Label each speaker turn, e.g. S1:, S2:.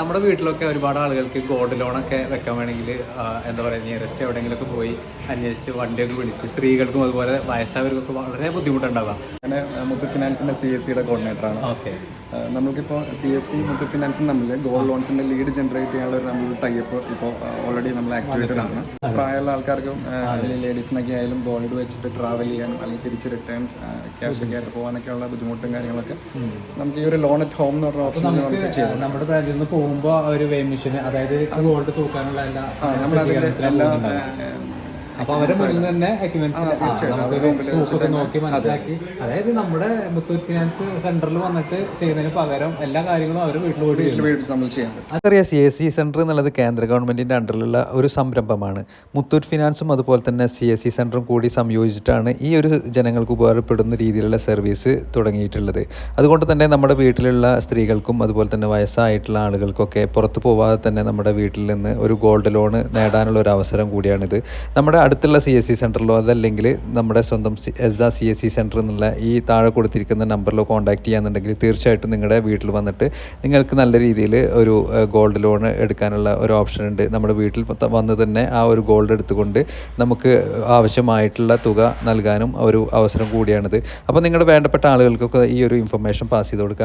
S1: നമ്മുടെ വീട്ടിലൊക്കെ ഒരുപാട് ആളുകൾക്ക് ഗോൾഡ് ലോണൊക്കെ വെക്കാൻ വേണമെങ്കിൽ എന്താ പറയുക നിയറസ്റ്റ് എവിടെയെങ്കിലുമൊക്കെ പോയി അന്വേഷിച്ച് വണ്ടിയൊക്കെ വിളിച്ച് സ്ത്രീകൾക്കും അതുപോലെ വയസ്സായവർക്കൊക്കെ വളരെ ബുദ്ധിമുട്ടുണ്ടാവാം.
S2: അങ്ങനെ മുത്തു ഫിനാൻസിന്റെ സി എസ് സിയുടെ കോർഡിനേറ്ററാണ്
S1: ഓക്കെ.
S2: നമുക്കിപ്പോൾ സി എസ് സി മുത്തൂറ്റ് ഫിനാൻസും തമ്മിൽ ഗോൾഡ് ലോൺസിന്റെ ലീഡ് ജനറേറ്റ് ചെയ്യാനുള്ള ഒരു നമ്മൾ ടൈപ്പ് ഇപ്പോൾ ഓൾറെഡി നമ്മൾ ആക്ടിവേറ്റഡ് ആണ്. പ്രായമുള്ള ആൾക്കാർക്കും അല്ലെങ്കിൽ ലേഡീസിനൊക്കെ ആയാലും ഗോൾഡ് വെച്ചിട്ട് ട്രാവൽ ചെയ്യാനും അല്ലെങ്കിൽ തിരിച്ച് റിട്ടേൺ ക്യാഷ് ഒക്കെ ആയിട്ട് പോകാനൊക്കെയുള്ള ബുദ്ധിമുട്ടും കാര്യങ്ങളൊക്കെ നമുക്ക് ഈ ഒരു ലോൺ അറ്റ് ഹോം എന്ന് പറഞ്ഞ ഓപ്ഷൻ
S1: നമ്മുടെ ബാങ്കിൽ നിന്ന് പോകുമ്പോൾ ഒരു വേ മെഷീൻ അതായത് ഗോൾഡ് തൂക്കാനുള്ള എല്ലാ അപ്പൊ അവരെ മുന്നിൽ തന്നെ നോക്കി മനസ്സിലാക്കി. അതായത് നമ്മുടെ മുത്തൂറ്റ് ഫിനാൻസ് സെന്ററിൽ വന്നിട്ട് ചെയ്യുന്നതിന് പകരം എല്ലാ കാര്യങ്ങളും അവർ വീട്ടിൽ പോയിട്ട്
S3: നമുക്കറിയാം സി എസ് സി സെന്റർ എന്നുള്ളത് കേന്ദ്ര ഗവൺമെന്റിന്റെ അണ്ടറിലുള്ള ഒരു സംരംഭമാണ്. മുത്തൂറ്റ് ഫിനാൻസും അതുപോലെ തന്നെ സി എസ് സി സെന്ററും കൂടി സംയോജിച്ചിട്ടാണ് ഈ ഒരു ജനങ്ങൾക്ക് ഉപകാരപ്പെടുന്ന രീതിയിലുള്ള സർവീസ് തുടങ്ങിയിട്ടുള്ളത്. അതുകൊണ്ട് തന്നെ നമ്മുടെ വീട്ടിലുള്ള സ്ത്രീകൾക്കും അതുപോലെ തന്നെ വയസ്സായിട്ടുള്ള ആളുകൾക്കൊക്കെ പുറത്തു പോവാതെ തന്നെ നമ്മുടെ വീട്ടിൽ നിന്ന് ഒരു ഗോൾഡ് ലോൺ നേടാനുള്ള ഒരു അവസരം കൂടിയാണിത്. നമ്മുടെ അടുത്തുള്ള സി എസ് സി സെന്ററിലോ അതല്ലെങ്കിൽ നമ്മുടെ സ്വന്തം എസ് ആ സി എസ് സി സെന്റർ എന്നുള്ള ഈ താഴെ കൊടുത്തിരിക്കുന്ന നമ്പറിലോ കോൺടാക്ട് ചെയ്യാന്നുണ്ടെങ്കിൽ തീർച്ചയായിട്ടും നിങ്ങളുടെ വീട്ടിൽ വന്നിട്ട് നിങ്ങൾക്ക് നല്ല രീതിയിൽ ഒരു ഗോൾഡ് ലോൺ എടുക്കാനുള്ള ഒരു ഓപ്ഷൻ ഉണ്ട്. നമ്മുടെ വീട്ടിൽ വന്ന് തന്നെ ആ ഒരു ഗോൾഡ് എടുത്തുകൊണ്ട് നമുക്ക് ആവശ്യമായിട്ടുള്ള തുക നൽകാനും ഒരു അവസരം കൂടിയാണിത്. അപ്പോൾ നിങ്ങളുടെ വേണ്ടപ്പെട്ട ആളുകൾക്കൊക്കെ ഈ ഒരു ഇൻഫർമേഷൻ പാസ് ചെയ്ത് കൊടുക്കുക.